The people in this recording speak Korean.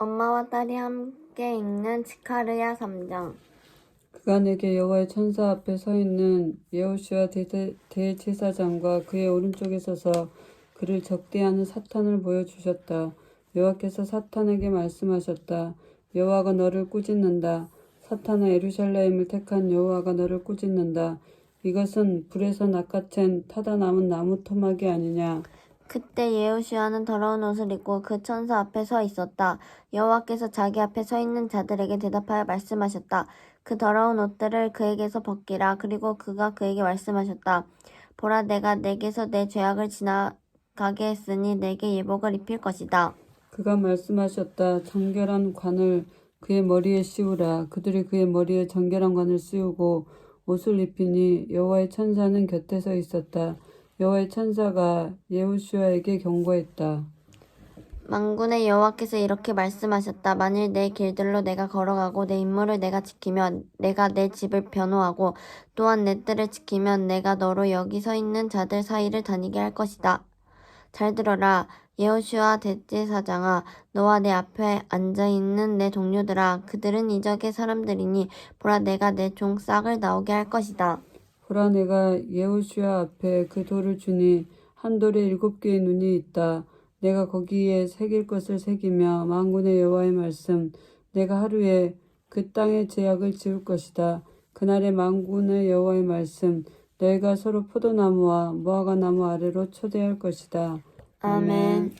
엄마와 딸이 함께 읽는 지카르야 3장. 그가 내게 여호와의 천사 앞에 서 있는 대- 대제사장과 그의 오른쪽에 서서 그를 적대하는 사탄을 보여주셨다. 여호와께서 사탄에게 말씀하셨다. 여호와가 너를 꾸짖는다. 사탄아 예루살렘을 택한 여호와가 너를 꾸짖는다. 이것은 불에서 낚아챈 타다 남은 나무 토막이 아니냐. 그때 예호시아는 더러운 옷을 입고 그 천사 앞에 서 있었다. 여호와께서 자기 앞에 서 있는 자들에게 대답하여 말씀하셨다. 그 더러운 옷들을 그에게서 벗기라. 그리고 그가 그에게 말씀하셨다. 보라, 내가 내게서 내 죄악을 지나가게 했으니 내게 예복을 입힐 것이다. 그가 말씀하셨다. 정결한 관을 그의 머리에 씌우라. 그들이 그의 머리에 정결한 관을 씌우고 옷을 입히니 여호와의 천사는 곁에 서 있었다. 여호와의 천사가 예호슈아에게 경고했다. 만군의 여호와께서 이렇게 말씀하셨다. 만일 내 길들로 내가 걸어가고 내 임무를 내가 지키면 내가 내 집을 변호하고 또한 내 뜰을 지키면 내가 너로 여기 서 있는 자들 사이를 다니게 할 것이다. 잘 들어라. 예호슈아 대제사장아 너와 내 앞에 앉아 있는 내 동료들아 그들은 이적의 사람들이니 보라 내가 내 종 싹을 나오게 할 것이다. 보라 내가 예호슈아 앞에 그 돌을 주니 한 돌에 일곱 개의 눈이 있다. 내가 거기에 새길 것을 새기며 만군의 여호와의 말씀 내가 하루에 그 땅의 제약을 지울 것이다. 그날의 만군의 여호와의 말씀 너희가 서로 포도나무와 무화과 나무 아래로 초대할 것이다. 아멘.